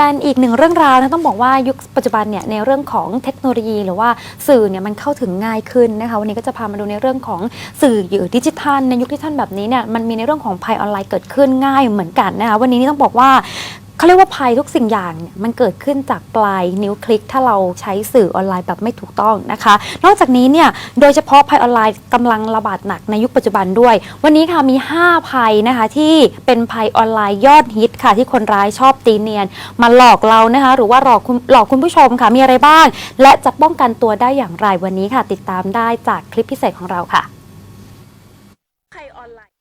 กันอีกหนึ่งเรื่องราวนะต้องบอกว่ายุคปัจจุบันเนี่ยในเรื่องของเทคโนโลยี หรือว่าสื่อเนี่ยมันเข้าถึงง่ายขึ้นนะคะวันนี้ก็จะพามาดูในเรื่องของสื่ออยู่ดิจิทัลในยุคดิจิทัลแบบนี้เนี่ยมันมีในเรื่องของภัยออนไลน์เกิดขึ้นง่ายเหมือนกันนะคะวันนี้นี่ต้องบอกว่า เขาเรียกว่าภัยทุกสิ่งอย่างเนี่ยมันเกิดขึ้นจากปลายนิ้วคลิก ถ้าเราใช้สื่อออนไลน์แบบไม่ถูกต้องนะคะ นอกจากนี้เนี่ยโดยเฉพาะภัยออนไลน์กำลังระบาดหนักในยุคปัจจุบันด้วย วันนี้ค่ะมี 5 ภัยนะคะที่เป็นภัยออนไลน์ยอดฮิตค่ะ ที่คนร้ายชอบตีเนียน มาหลอกเรานะคะ หรือว่าหลอกคุณหลอกคุณผู้ชมค่ะมีอะไรบ้าง และจะป้องกันตัวได้อย่างไรวันนี้ค่ะ ติดตามได้จากคลิปพิเศษของเราค่ะ ภัยออนไลน์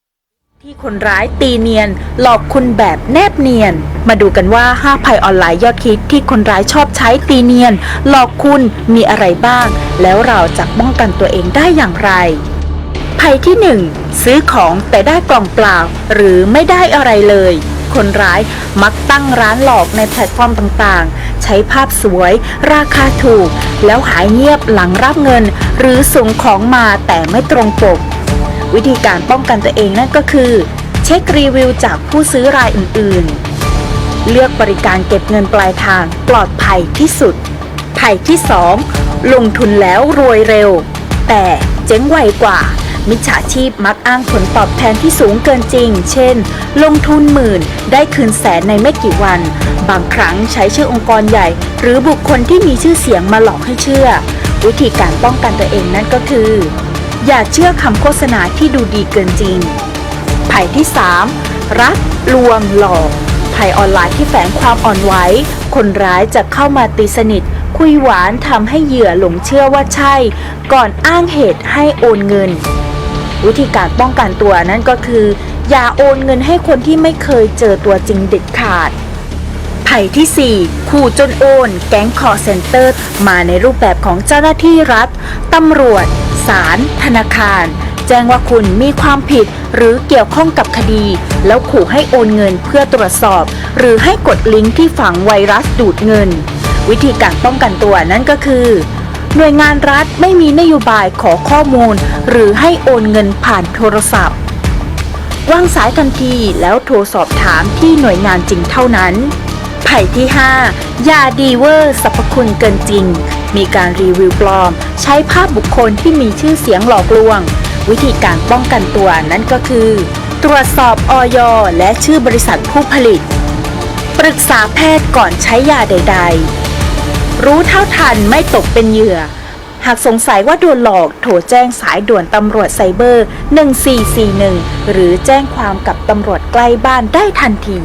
ที่คนร้ายตีเนียน หลอกคุณแบบแนบเนียน มาดูกันว่า5ภัยออนไลน์ยอดฮิตที่คนร้ายชอบใช้ตีเนียน หลอกคุณมีอะไรบ้าง แล้วเราจะป้องกันตัวเองได้อย่างไร ภัยที่ 1 ซื้อของแต่ได้กล่องเปล่า หรือไม่ได้อะไรเลย คนร้ายมักตั้งร้านหลอกในแพลตฟอร์มต่างๆ ใช้ภาพสวย ราคาถูก แล้วหายเงียบหลังรับเงิน หรือส่งของมาแต่ไม่ตรงปก วิธีการป้องกันตัวเองนั่นก็คือ เช็ครีวิวจากผู้ซื้อรายอื่นๆ เลือกบริการเก็บเงินปลายทางปลอดภัยที่สุด ภัยที่ 2 ลงทุนแล้วรวยเร็ว แต่เจ๊งไวกว่า มิจฉาชีพมักอ้างผลตอบแทนที่สูงเกินจริง เช่น ลงทุนหมื่นได้คืนแสนในไม่กี่วัน บางครั้งใช้ชื่อองค์กรใหญ่ หรือบุคคลที่มีชื่อเสียงมาหลอกให้เชื่อ วิธีการป้องกันตัวเองนั่นก็คือ อย่าเชื่อคำโฆษณาที่ดูดีเกินจริง ภัยที่ 3 รักลวงหลอก ภัยออนไลน์ที่แฝงความอ่อนไหว คนร้ายจะเข้ามาตีสนิท คุยหวานทำให้เหยื่อหลงเชื่อว่าใช่ ก่อนอ้างเหตุให้โอนเงิน วิธีการป้องกันตัวนั่นก็คือ อย่าโอนเงินให้คนที่ไม่เคยเจอตัวจริงเด็ดขาดภัยที่ 4 ขู่จนโอน แก๊งคอร์เซ็นเตอร์ มาในรูปแบบของเจ้าหน้าที่รัฐ ตำรวจ ศาลธนาคาร แจ้งว่าคุณมีความผิดหรือเกี่ยวข้องกับคดี แล้วขู่ให้โอนเงินเพื่อตรวจสอบ หรือให้กดลิงก์ที่ฝังไวรัสดูดเงิน วิธีการป้องกันตัวนั่นก็คือ หน่วยงานรัฐไม่มีนโยบายขอข้อมูล หรือให้โอนเงินผ่านโทรศัพท์วางสายทันทีแล้วโทรสอบถามที่หน่วยงานจริงเท่านั้น ภัยที่ 5 ยาดีเวอร์สรรพคุณเกินจริง มีการรีวิวปลอม ใช้ภาพบุคคลที่มีชื่อเสียงหลอกลวง วิธีการป้องกันตัวนั่นก็คือ ตรวจสอบออยและชื่อบริษัทผู้ผลิต ปรึกษาแพทย์ก่อนใช้ยาใด ๆ รู้เท่าทันไม่ตกเป็นเหยื่อ หากสงสัยว่าโดนหลอกโทรแจ้งสายด่วนตำรวจไซเบอร์ 1441 หรือแจ้งความกับตำรวจใกล้บ้านได้ทันที